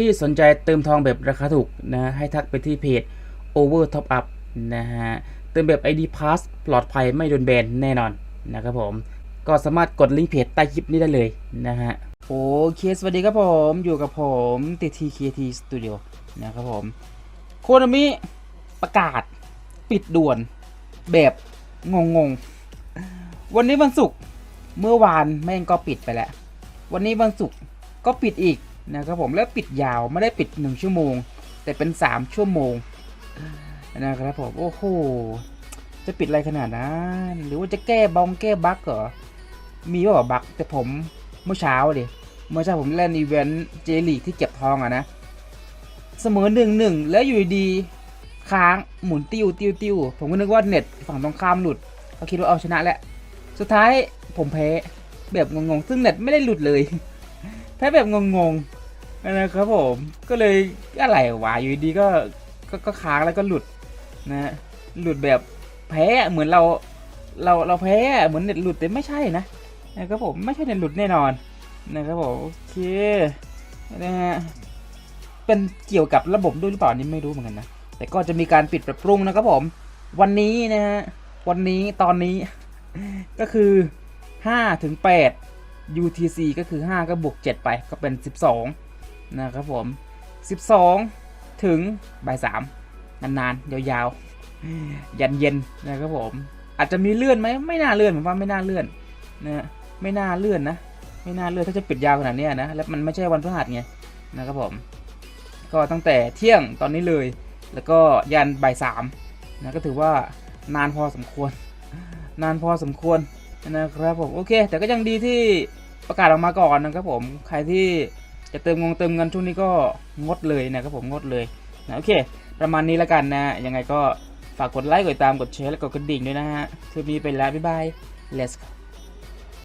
ที่สนใจเติมทองแบบราคาถูกนะให้ทักไปที่เพจ Over Top Up นะฮะเติมแบบ ID Pass ปลอดภัยไม่โดนแบนแน่นอนนะครับผมก็สามารถกดลิงก์เพจใต้คลิปนี้ได้เลยนะฮะโอเคสวัสดีครับผมอยู่กับผมติที KT Studio นะครับผมโคนมิประกาศปิดด่วนแบบงงๆ วันนี้วันศุกร์เมื่อวานแม่งก็ปิดไปแล้ว วันนี้วันศุกร์ก็ปิดอีก นะครับผมแล้วปิดยาวไม่ได้ปิดหนึ่งชั่วโมง แต่เป็นสามชั่วโมงนะครับผมโอ้โหจะปิดอะไรขนาดนั้นหรือว่าจะแก้บองแก้บั๊กเหรอมีว่าบั๊กแต่ผมเมื่อเช้าดิเมื่อเช้าผมเล่นอีเวนต์เจลีกที่เก็บทองอะนะเสมอหนึ่งหนึ่งแล้วอยู่ดีค้างหมุนติ้วติ้วติ้วผมก็นึกว่าเน็ตฝั่งตรงข้ามหลุดเขาคิดว่าเอาชนะแล้วสุดท้ายผมแพ้แบบงงๆซึ่งเน็ตไม่ได้หลุดเลยแพ้แบบงงๆ นะครับผมก็เลยอะไรวะอยู่ดีก็ก็ก็ค้างแล้วก็หลุดนะฮะหลุดแบบแพ้เหมือนเราเราเราแพ้เหมือนเน็ตหลุดแต่ไม่ใช่นะนะครับผมไม่ใช่เน็ตหลุดแน่นอนนะครับผมโอเคนะฮะเป็นเกี่ยวกับระบบด้วยหรือเปล่านี่ไม่รู้เหมือนกันนะแต่ก็จะมีการปิดปรับปรุงนะครับผม วันนี้นะฮะวันนี้ตอนนี้ก็คือ5ถึง8 UTC ก็คือ 5 ก็บวก 7 ไปก็เป็น 12 นะครับผม 12 ถึงบ่าย3นานๆ ยาวๆ ยันเย็นนะครับผม อาจจะมีเลื่อนไหมไม่น่าเลื่อนผมว่าไม่น่าเลื่อนนะไม่น่าเลื่อนนะ ไม่น่าเลื่อนถ้าจะปิดยาวขนาดนี้นะ แล้วมันไม่ใช่วันพฤหัสไงนะครับผม ก็ตั้งแต่เที่ยงตอนนี้เลย แล้วก็ยันบ่ายสามนะก็ถือว่านานพอสมควร นานพอสมควรนะครับผมโอเค แต่ก็ยังดีที่ประกาศออกมาก่อนนะครับผม ใครที่ จะเติมงงเติมเงินช่วงนี้ก็งดเลยนะครับผมงดเลยนะโอเค ประมาณนี้แล้วกันนะยังไงก็ฝากกดไลค์กดติดตามกดแชร์และกดกระดิ่งด้วยนะฮะคลิปนี้ไปแล้วบ๊ายบาย let's go